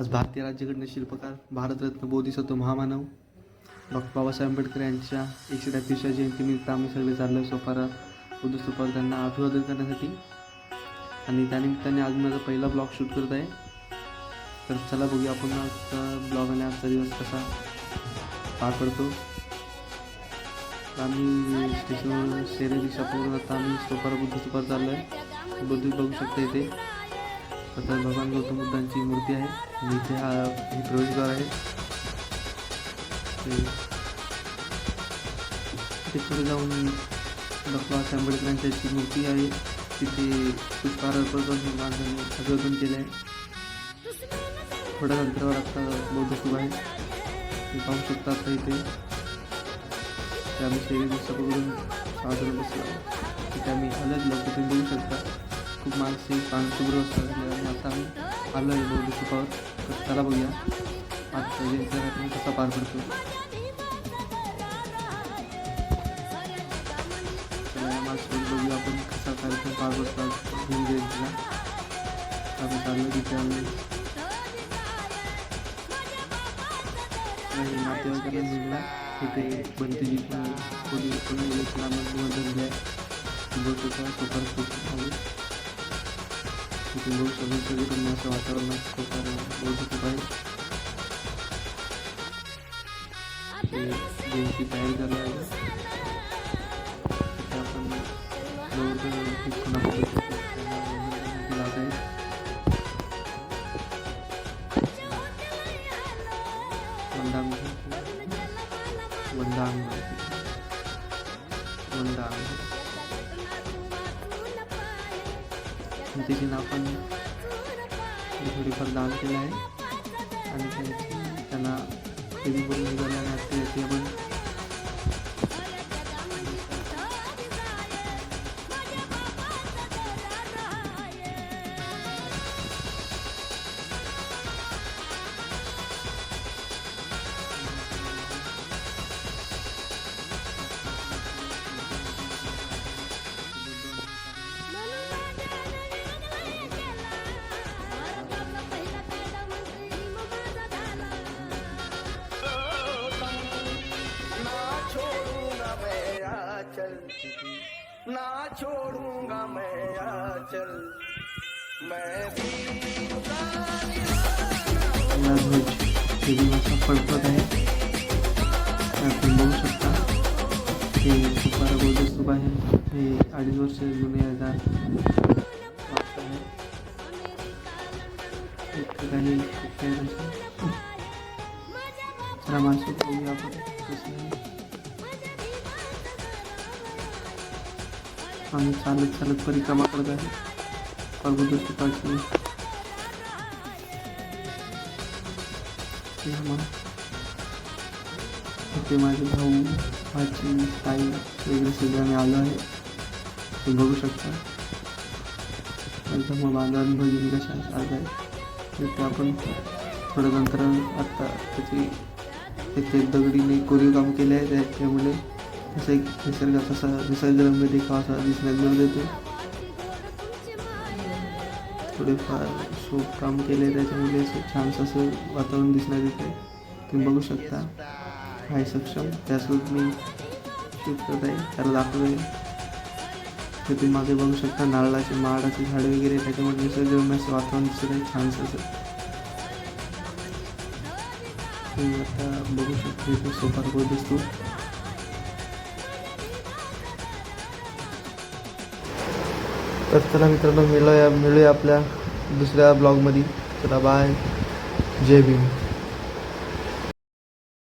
आज भारतीय राज्यघटना शिल्पकार भारतरत्न बोधिसत्व महामानव डॉक्टर बाबासाहेब आंबेडकर यांच्या एकशे तेहतीसच्या जयंतीनिमित्त आम्ही सगळे चाललो सोपारा बुद्ध स्तूपावर त्यांना अभिवादन करण्यासाठी. आणि त्यानिमित्ताने आज माझा पहिला ब्लॉग शूट करत आहे. तर चला बघूया आपण आजचा ब्लॉग आणि आजचा दिवस कसा पार पडतो. तर आम्ही स्टेशनवर शेरे दिशापूर्वी आता आम्ही सोपारा बुद्ध स्तूपावर चाललो आहे बुद्ध बघू शकता इथे. आता भगवान गौतम बुद्धांची मूर्ती आहे. इथे हा हे प्रवेशद्वार आहे. ते- तिथे पुढे जाऊन डॉक्टर बाबासाहेब आंबेडकरांची मूर्ती आहे. तिथे पुष्पहार अर्पण करून माणसांनी अभिवादन केलं आहे. थोड्या अंतरावर आता बौद्ध स्तूप आहे. ते पाहू शकता आता इथे. ते आम्ही शेरी दिवसाकडून बाजूला बसलो आहोत. तिथे आम्ही अलग लवकर तुम्ही बघू शकता. खूप माणसे पानशुभ्र असतात आणि आता आम्ही आलो आहे बौद्ध स्तूपावर तर चला बघूया आजचा जयंतीचा कार्यक्रम कसा पार पडतो चला या माणसाकडे बघूया आपण कसा कार्यक्रम पार पडतो आज भीम जयंतीला आम्ही चाललो तिथे आम्ही काही नातेवाईकांना मिळला तिथे बंतीजी कोणी कोणी मुलांना निमंत्रण द्या बघू शकता सुपर खूप आहे तिथे बघू सगळे सगळीकडून असं वातावरण सुपर बघू खूप आहे ते जयंती तयारी झाली आहे त्याची आपण थोडीफार दान केलं आहे. आणि त्यांना आपण ना छोड़ूंगा मैं आचल मैं भी या ध्वज हे दिवस फडफडत आहे आपण बघू शकता हे सुपारा बौद्ध स्तूप आहे हे अडीच वर्ष जुने हजार वास्तव आहे इथे काही शिक्के आहेत असे. चला माणसं बघूया आपण आम्ही चालत चालत परिक्रमा करत आहे परबुद्ध स्तूपाची इथे माझे भाऊ माझी ताई वगैरे सगळे आम्ही आलो आहे. ते बघू शकता. एकदम बांधवान भगिनी कशा आलं आहे. ते आपण थोडं नंतर आत्ता त्याची तिथे दगडीने कोरीव काम केले आहे त्या- त्यामुळे एक निसर्गात असा निसर्गरम्य देखावा असा दिसण्यात मिळत येतो थोडेफार शोक काम केले त्याच्यामुळे असं छानसं असं वातावरण दिसण्यात येते तुम्ही बघू शकता आहे सक्षम त्यासोबत मी शूट करत आहे त्याला दाखवत आहे तर तुम्ही मागे बघू शकता नारळाचे माडाचे झाडे वगैरे त्याच्यामध्ये निसर्गरम्य असं वातावरण दिसत आहे छानसं असं तुम्ही आता बघू शकता इथे सोपार रोड दिसतो तर चला मित्रांनो मिळूया मिळूया आपल्या दुसऱ्या ब्लॉगमध्ये. चला बाय. जय भीम.